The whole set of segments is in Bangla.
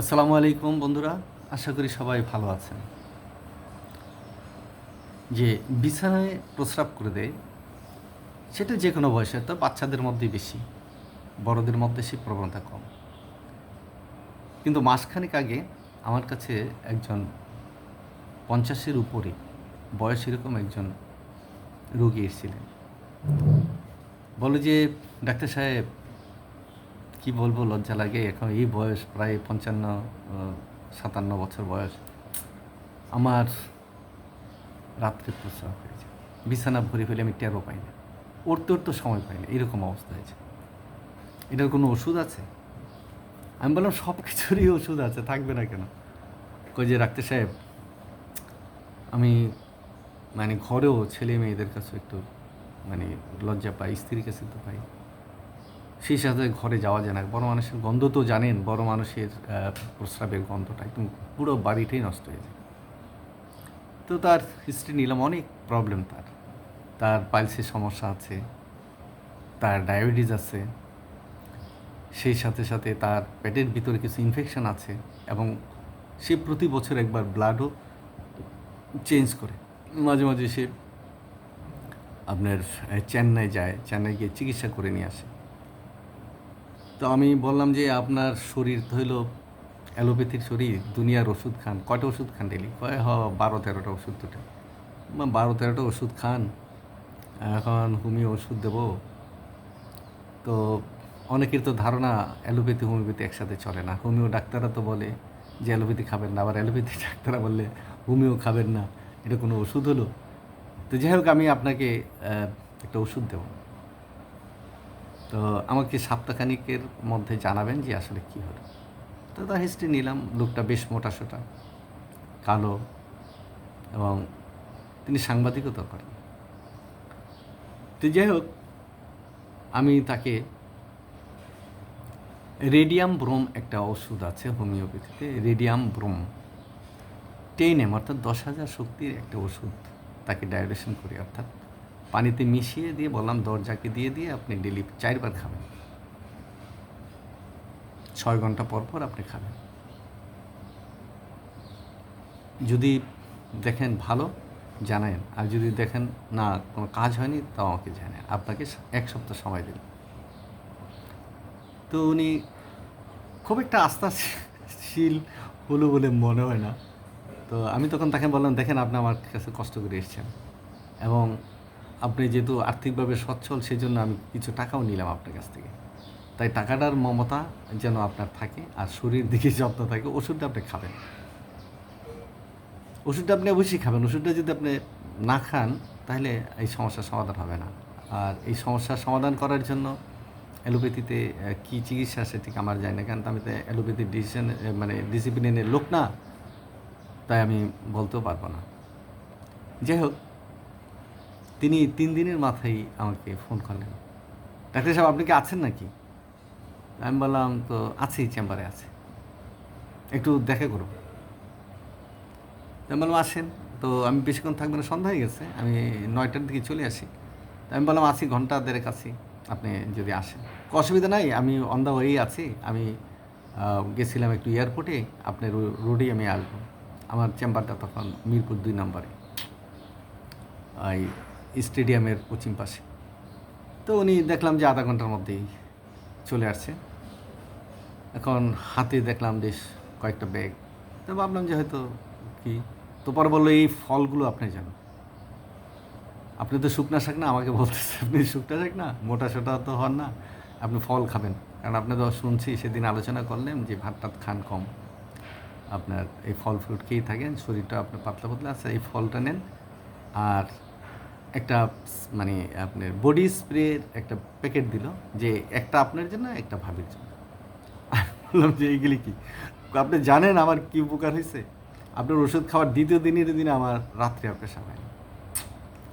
আসসালামু আলাইকুম বন্ধুরা, আশা করি সবাই ভালো আছেন। যে বিছানায় প্রস্রাব করে দেয়, সেটা যে কোনো বয়সে, তো বাচ্চাদের মধ্যেই বেশি, বড়দের মধ্যে সেই প্রবণতা কম। কিন্তু মাসখানেক আগে আমার কাছে একজন পঞ্চাশের উপরে বয়স এরকম একজন রোগী এসেছিলেন। বলে যে, ডাক্তার সাহেব কি বলব, লজ্জা লাগে। এখন এই বয়স, প্রায় পঞ্চান্ন সাতান্ন বছর বয়স। আমার রাত্রে প্রস্রাব হয়েছে। বিছানা ভরে ফেলে আমি টেরও পাই না উঠতে উঠতে সময় পাই না, এরকম অবস্থা হয়েছে। এটার কোনো ওষুধ আছে? আমি বললাম, সব কিছুরই ওষুধ আছে, থাকবে না কেন? কই যে ডাক্তার সাহেব, আমি মানে ঘরেও ছেলে মেয়েদের কাছে একটু মানে লজ্জা পাই, স্ত্রীর কাছে তো পাই। সেই সাথে ঘরে যাওয়া যায় না। বড় মানুষের গন্ধ তো জানেন, বড় মানুষের প্রস্রাবের গন্ধটা একদম পুরো বাড়িটাই নষ্ট হয়ে যায়। তো তার হিস্ট্রি নিলাম, অনেক প্রবলেম তার। তার পাইলসের সমস্যা আছে, তার ডায়াবেটিস আছে, সেই সাথে সাথে তার পেটের ভিতরে কিছু ইনফেকশন আছে এবং সে প্রতি বছর একবার ব্লাডও চেঞ্জ করে। মাঝে মাঝে সে আপনার চেন্নাই যায়, চেন্নাই গিয়ে চিকিৎসা করে নিয়ে আসে। তো আমি বললাম যে আপনার শরীর হইল অ্যালোপ্যাথির শরীর, দুনিয়ার ওষুধ খান। কয়টা ওষুধ খান ডেলি কয়, হ, বারো, তেরোটা ওষুধ দুটো। বারো, তেরোটা ওষুধ খান। এখন হোমিও ওষুধ দেব। তো অনেকের তো ধারণা অ্যালোপ্যাথি, হোমিওপ্যাথি একসাথে চলে না। হোমিও ডাক্তাররা তো বলে যে অ্যালোপ্যাথি খাবেন না। আবার অ্যালোপ্যাথি ডাক্তাররা বললে হোমিও খাবেন না। এটা কোনো ওষুধ হলো? তো যাই হোক, আমি আপনাকে একটা ওষুধ দেবো। তো আমাকে সপ্তাহখানিকের মধ্যে জানাবেন যে আসলে কী হলো। তো তার হিস্ট্রি নিলাম, লোকটা বেশ মোটা সোটা, কালো এবং তিনি সাংবাদিকতা করেন। তো যাই হোক, আমি তাকে রেডিয়াম ব্রোম একটা ওষুধ আছে হোমিওপ্যাথিতে রেডিয়াম ব্রোম টেন এম অর্থাৎ দশ হাজার শক্তির একটা ওষুধ তাকে ডাইরেকশন করি, অর্থাৎ পানিতে মিশিয়ে দিয়ে বললাম, দরজাকে দিয়ে দিয়ে আপনি ডেলি চারবার খাবেন। ছয় ঘণ্টা পর পর আপনি খাবেন। যদি দেখেন ভালো জানায়েন আর যদি দেখেন না, কোনো কাজ হয়নি, তাও আমাকে জানান। আপনাকে এক সপ্তাহ সময় দিন তো উনি খুব একটা আস্থাশীল হলো বলে মনে হয় না। তো আমি তখন তাকে বললাম, দেখেন, আপনি আমার কাছে কষ্ট করে এসেছেন এবং আপনি যেহেতু আর্থিকভাবে সচ্ছল সেই জন্য আমি কিছু টাকাও নিলাম আপনার কাছ থেকে। তাই টাকাটার মমতা যেন আপনার থাকে আর শরীর দিকে যত্ন থাকে, ওষুধটা আপনি খাবেন। ওষুধটা আপনি অবশ্যই খাবেন। ওষুধটা যদি আপনি না খান, তাহলে এই সমস্যার সমাধান হবে না। আর এই সমস্যার সমাধান করার জন্য অ্যালোপ্যাথিতে কী চিকিৎসা আছে ঠিক আমার যায় না, কারণ আমি তো অ্যালোপ্যাথির ডিসিশন মানে ডিসিপ্লিনের লোক না, তাই আমি বলতেও পারব না। যাই হোক তিনি তিন দিনের মাথায় আমাকে ফোন করলেন। ডাক্তার সাহেব, আপনি কি আছেন নাকি? আমি বললাম, তো আছি, চেম্বারে আছে। একটু দেখা করব তো আমি বললাম, আসেন। তো আমি বেশিক্ষণ থাকব না, সন্ধ্যা হয়ে গেছে। আমি নয়টার দিকে চলে আসি। আমি বললাম, আছি, ঘণ্টা দেড়েক আছি। আপনি যদি আসেন। অসুবিধা নাই, আমি অন দ্য ওয়েই আছি। আমি গেছিলাম একটু এয়ারপোর্টে আপনার রোডেই আমি আসব। আমার চেম্বারটা তখন মিরপুর দুই নম্বরে। এই স্টেডিয়ামের পশ্চিম পাশে। তো উনি দেখলাম যে আধা ঘণ্টার মধ্যেই চলে আসছে। এখন হাতে দেখলাম বেশ কয়েকটা ব্যাগ। তো ভাবলাম যে হয়তো কি? তো পরে বলল এই ফলগুলো আপনি জান আপনি তো শুকনা শাক না, আমাকে বলতেছে, আপনি শুকনা শাক না, মোটা সোটা তো হন না, আপনি ফল খাবেন। কারণ আপনি তো শুনছি, সেদিন আলোচনা করলেন যে ভাত টাত খান কম। আপনার এই ফল ফ্রুট খেয়েই থাকেন, শরীরটা আপনার পাতলা পাতলা আছে, এই ফলটা নেন। আর একটা মানে আপনার বডি স্প্রের একটা প্যাকেট দিল যে একটা আপনার জন্য, একটা ভাবির জন্য। বললাম যে এইগুলি কি? আপনি জানেন আমার কি উপকার হয়েছে? আপনার ওষুধ খাওয়ার দ্বিতীয় দিনের দিনে আমার রাত্রে পেশাব হয়নি।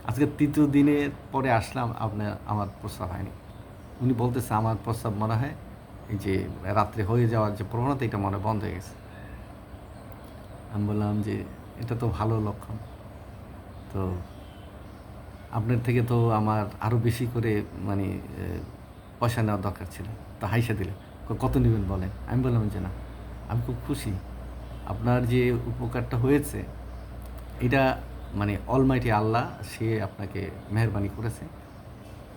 আজকে তৃতীয় দিনের পরে আসলাম, আপনার, আমার প্রস্রাব হয়নি। উনি বলতেছে, আমার প্রস্রাব মনে হয় এই যে রাত্রে হয়ে যাওয়ার যে প্রবণতা, এটা মনে বন্ধ হয়ে গেছে। আমি বললাম যে, এটা তো ভালো লক্ষণ। তো আপনার থেকে তো আমার আরও বেশি করে মানে পয়সা নেওয়ার দরকার ছিল। তো হাইসা দিলে কত নেবেন বলেন? আমি বললাম যে না। আমি খুব খুশি। আপনার যে উপকারটা হয়েছে, এটা মানে অলমাইটি আল্লাহ, সে আপনাকে মেহরবানি করেছে।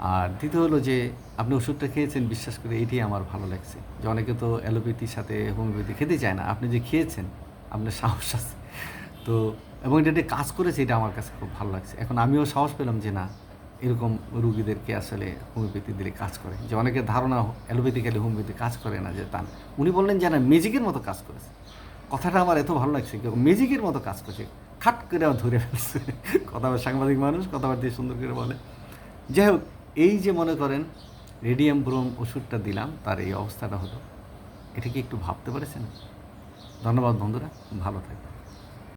আর দ্বিতীয় হলো যে, আপনি ওষুধটা খেয়েছেন, বিশ্বাস করে এটি আমার ভালো লাগছে। যে অনেকে তো অ্যালোপ্যাথির সাথে হোমিওপ্যাথি খেতে চায় না। আপনি যে খেয়েছেন, আপনার সাহস আছে। তো এবং এটা কাজ করেছে, এটা আমার কাছে খুব ভালো লাগছে। এখন আমিও সাহস পেলাম যে না, এরকম রুগীদেরকে আসলে হোমিওপ্যাথি দিলে কাজ করে। যে অনেকের ধারণা অ্যালোপ্যাথি খেলে হোমিওপ্যাথি কাজ করে না যে তা উনি বললেন যে না, ম্যাজিকের মতো কাজ করেছে। কথাটা আমার এত ভালো লাগছে কেউ ম্যাজিকের মতো কাজ করছে। খাট করে ধরে ফেলছে। কথা সাংবাদিক মানুষ কথাবার্তা সুন্দর করে বলে। যাই হোক, এই যে মনে করেন, রেডিয়াম ব্রোম ওষুধটা দিলাম, তার এই অবস্থাটা হলো। এটা কি একটু ভাবতে পেরেছেন? ধন্যবাদ বন্ধুরা, ভালো থাকবেন।